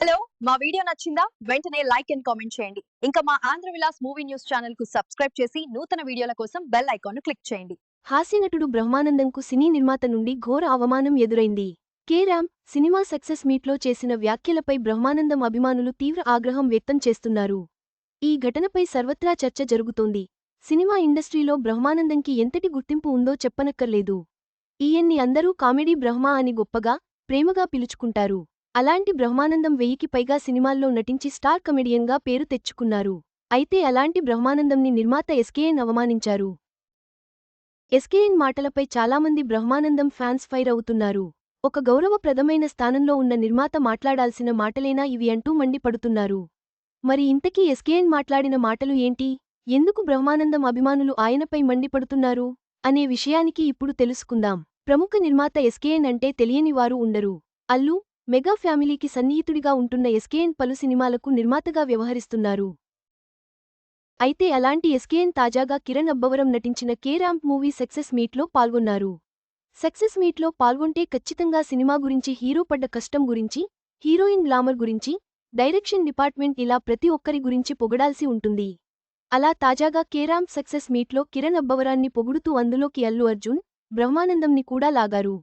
Hello మా video నచ్చిందా? వెంటనే లైక్ అండ్ కామెంట్ చేయండి. ఇంకా మా ఆంధ్ర విలాస్ మూవీ న్యూస్ ఛానల్కు సబ్స్క్రైబ్ చేసి నూతన వీడియోల కోసం బెల్ ఐకాన్ క్లిక్ చేయండి. హాస్యనటుడు బ్రహ్మానందంకు సినీ నిర్మాత నుండి ఘోర అవమానం ఎదురైంది. కే రామ్ సినిమా సక్సెస్ మీట్లో చేసిన వ్యాఖ్యలపై బ్రహ్మానందం అభిమానులు తీవ్ర ఆగ్రహం వ్యక్తం చేస్తున్నారు. ఈ ఘటనపై సర్వత్రా చర్చ జరుగుతోంది. సినిమా ఇండస్ట్రీలో బ్రహ్మానందంకి ఎంతటి గుర్తింపు ఉందో చెప్పనక్కర్లేదు. ఈయన్ని అందరూ కామెడీ బ్రహ్మా అని గొప్పగా ప్రేమగా పిలుచుకుంటారు. అలాంటి బ్రహ్మానందం వెయ్యికి పైగా సినిమాల్లో నటించి స్టార్ కమెడియన్గా పేరు తెచ్చుకున్నారు. అయితే అలాంటి బ్రహ్మానందంని నిర్మాత ఎస్కేఎన్ అవమానించారు. ఎస్కేఎన్ మాటలపై చాలామంది బ్రహ్మానందం ఫ్యాన్స్ ఫైర్ అవుతున్నారు. ఒక గౌరవప్రదమైన స్థానంలో ఉన్న నిర్మాత మాట్లాడాల్సిన మాటలేనా ఇవి అంటూ మండిపడుతున్నారు. మరి ఇంతకీ ఎస్కేఎన్ మాట్లాడిన మాటలు ఏంటి? ఎందుకు బ్రహ్మానందం అభిమానులు ఆయనపై మండిపడుతున్నారు? అనే విషయానికి ఇప్పుడు తెలుసుకుందాం. ప్రముఖ నిర్మాత ఎస్కేఎన్ అంటే తెలియని వారు ఉండరు. అల్లు మెగా ఫ్యామిలీకి సన్నిహితుడిగా ఉంటున్న ఎస్కేఎన్ పలు సినిమాలకు నిర్మాతగా వ్యవహరిస్తున్నారు. అయితే అలాంటి ఎస్కేఎన్ తాజాగా కిరణ్ అబ్బవరం నటించిన కే ర్యాంప్ మూవీ సక్సెస్ మీట్లో పాల్గొన్నారు. సక్సెస్ మీట్లో పాల్గొంటే ఖచ్చితంగా సినిమా గురించి హీరో పడ్డ కష్టం గురించి హీరోయిన్ గ్లామర్ గురించి డైరెక్షన్ డిపార్ట్మెంట్ ఇలా ప్రతి ఒక్కరి గురించి పొగడాల్సి ఉంటుంది. అలా తాజాగా కేరామ్ సక్సెస్ మీట్లో కిరణ్ అబ్బవరాన్ని పొగుడుతూ అందులోకి అల్లు అర్జున్ బ్రహ్మానందంని కూడా లాగారు.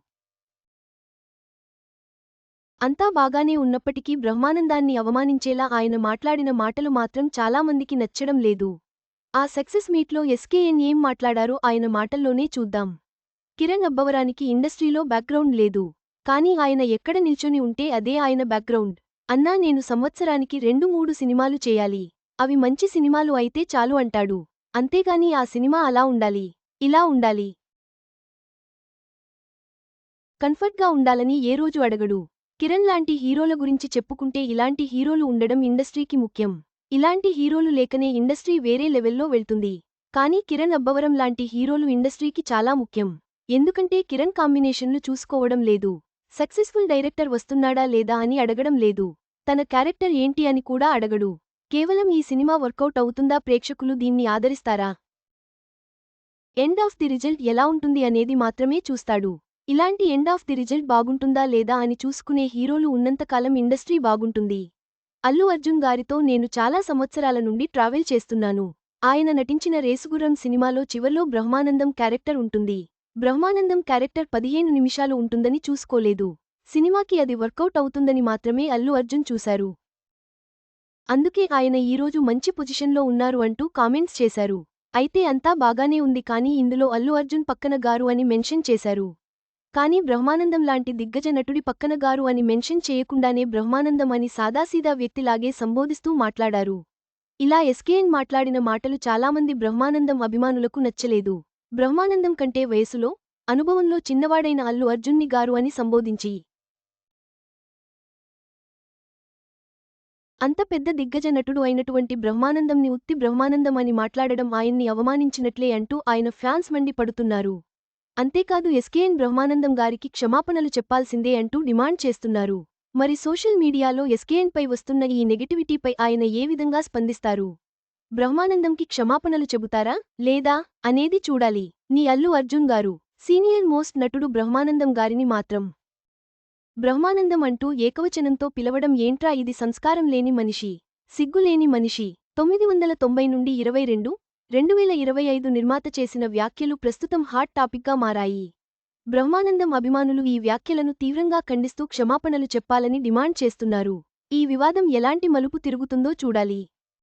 అంతా బాగానే ఉన్నప్పటికీ బ్రహ్మానందాన్ని అవమానించేలా ఆయన మాట్లాడిన మాటలు మాత్రం చాలామందికి నచ్చడం లేదు. ఆ సక్సెస్ మీట్లో ఎస్కేఎన్ ఏం మాట్లాడారో ఆయన మాటల్లోనే చూద్దాం. కిరణ్ అబ్బవరానికి ఇండస్ట్రీలో బ్యాక్గ్రౌండ్ లేదు. కానీ ఆయన ఎక్కడ నిల్చొని ఉంటే అదే ఆయన బ్యాక్గ్రౌండ్. అన్నా నేను సంవత్సరానికి రెండు మూడు సినిమాలు చేయాలి. అవి మంచి సినిమాలు అయితే చాలు అంటాడు. అంతేగాని ఆ సినిమా అలా ఉండాలి. ఇలా ఉండాలి. కన్ఫర్ట్గా ఉండాలని ఏ రోజు అడగడు. కిరణ్ లాంటి హీరోల గురించి చెప్పుకుంటే ఇలాంటి హీరోలు ఉండడం ఇండస్ట్రీకి ముఖ్యం. ఇలాంటి హీరోలు లేకనే ఇండస్ట్రీ వేరే లెవెల్లో వెళ్తుంది. కానీ కిరణ్ అబ్బవరం లాంటి హీరోలు ఇండస్ట్రీకి చాలా ముఖ్యం. ఎందుకంటే కిరణ్ కాంబినేషన్లు చూసుకోవడం లేదు. సక్సెస్ఫుల్ డైరెక్టర్ వస్తున్నాడా లేదా అని అడగడం లేదు. తన క్యారెక్టర్ ఏంటి అని కూడా అడగడు. కేవలం ఈ సినిమా వర్కౌట్ అవుతుందా ప్రేక్షకులు దీన్ని ఆదరిస్తారా? ఎండ్ ఆఫ్ ది రిజల్ట్ ఎలా ఉంటుంది అనేది మాత్రమే చూస్తాడు. ఇలాంటి ఎండ్ ఆఫ్ ది రిజల్ట్ బాగుంటుందా లేదా అని చూసుకునే హీరోలు ఉన్నంతకాలం ఇండస్ట్రీ బాగుంటుంది. అల్లు అర్జున్ గారితో నేను చాలా సంవత్సరాల నుండి ట్రావెల్ చేస్తున్నాను. ఆయన నటించిన రేసుగురం సినిమాలో చివర్లో బ్రహ్మానందం క్యారెక్టర్ ఉంటుంది. బ్రహ్మానందం క్యారెక్టర్ పదిహేను నిమిషాలు ఉంటుందని చూసుకోలేదు. సినిమాకి అది వర్కౌట్ అవుతుందని మాత్రమే అల్లు అర్జున్ చూశారు. అందుకే ఆయన ఈరోజు మంచి పొజిషన్లో ఉన్నారు అంటూ కామెంట్స్ చేశారు. అయితే అంతా బాగానే ఉంది కానీ ఇందులో అల్లు అర్జున్ పక్కన గారు అని మెన్షన్ చేశారు. కానీ బ్రహ్మానందం లాంటి దిగ్గజ నటుడి పక్కన గారు అని మెన్షన్ చేయకుండానే బ్రహ్మానందం అని సాదాసీదా వ్యక్తిలాగే సంబోధిస్తూ మాట్లాడారు. ఇలా ఎస్కేఎన్ మాట్లాడిన మాటలు చాలామంది బ్రహ్మానందం అభిమానులకు నచ్చలేదు. బ్రహ్మానందం కంటే వయసులో అనుభవంలో చిన్నవాడైన అల్లు అర్జున్ని గారు అని సంబోధించి. అంత పెద్ద దిగ్గజ నటుడు అయినటువంటి బ్రహ్మానందంని ఉత్తి బ్రహ్మానందం అని మాట్లాడడం ఆయన్ని అవమానించినట్లే అంటూ ఆయన ఫ్యాన్స్ మండిపడుతున్నారు. అంతేకాదు ఎస్కేఎన్ బ్రహ్మానందం గారికి క్షమాపణలు చెప్పాల్సిందే అంటూ డిమాండ్ చేస్తున్నారు. మరి సోషల్ మీడియాలో ఎస్కేఎన్పై వస్తున్న ఈ నెగటివిటీపై ఆయన ఏ విధంగా స్పందిస్తారు? బ్రహ్మానందంకి క్షమాపణలు చెబుతారా? లేదా? అనేది చూడాలి. నీ అల్లు అర్జున్ గారు సీనియర్ మోస్ట్ నటుడు బ్రహ్మానందం గారిని మాత్రం. బ్రహ్మానందం అంటూ ఏకవచనంతో పిలవడం ఏంట్రా ఇది సంస్కారం లేని మనిషి సిగ్గులేని మనిషి. తొమ్మిది వందల తొంభై నుండి ఇరవై రెండు రెండు వేల ఇరవై ఐదు నిర్మాత చేసిన వ్యాఖ్యలు ప్రస్తుతం హాట్ టాపిక్గా మారాయి. బ్రహ్మానందం అభిమానులు ఈ వ్యాఖ్యలను తీవ్రంగా ఖండిస్తూ క్షమాపణలు చెప్పాలని డిమాండ్ చేస్తున్నారు. ఈ వివాదం ఎలాంటి మలుపు తిరుగుతుందో చూడాలి.